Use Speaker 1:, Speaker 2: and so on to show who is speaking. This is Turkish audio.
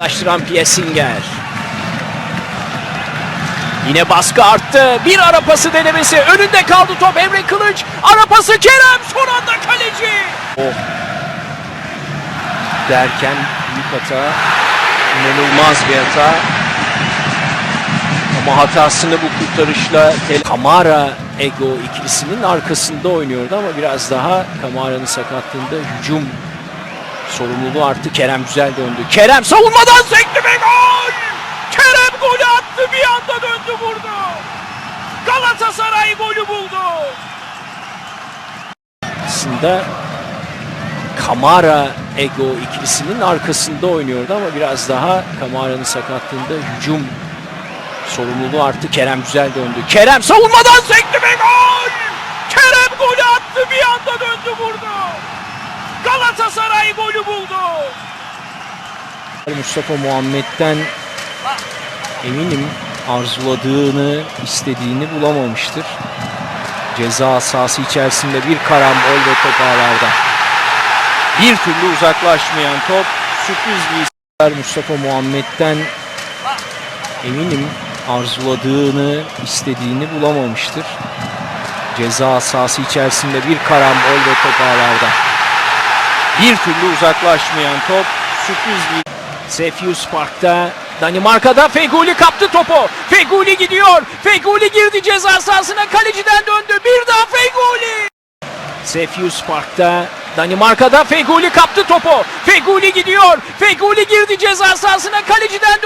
Speaker 1: Açtıran Piesinger. Yine baskı arttı. Bir ara pası denemesi. Önünde kaldı top Emre Kılıç. Ara pası Kerem. Son anda kaleci. Oh. Derken büyük hata. İnanılmaz bir hata. Ama hatasını bu kurtarışla Kamara Ego ikilisinin arkasında oynuyordu ama biraz daha Kamara'nın sakatlığında hücum sorumluluğu arttı. Kerem güzel döndü. Kerem savunmadan sekti ve gol! Kerem golü attı bir anda döndü vurdu. Galatasaray golü buldu. Aslında Kamara Ego ikilisinin arkasında oynuyordu ama biraz daha Kamara'nın sakatlığında hücum sorumluluğu arttı. Kerem güzel döndü. Kerem savunmadan sekti ve gol! Kerem golü attı bir anda döndü vurdu. Galatasaray golü buldu. Mustafa Muhammed'den eminim arzuladığını, istediğini bulamamıştır. Ceza sahası içerisinde bir karambol ve top ağlarda. Bir türlü uzaklaşmayan top sürpriz bir isim. Mustafa Muhammed'den eminim arzuladığını, istediğini bulamamıştır. Ceza sahası içerisinde bir karambol ve top ağlarda. Bir türlü uzaklaşmayan top sürpriz bir Sefius Park'ta Danimarka'da Feguli kaptı topu. Feguli gidiyor. Feguli girdi ceza sahasına. Kaleciden döndü. Bir daha Feguli. Sefius Park'ta Danimarka'da Feguli kaptı topu. Feguli gidiyor. Feguli girdi ceza sahasına. Kaleciden döndü.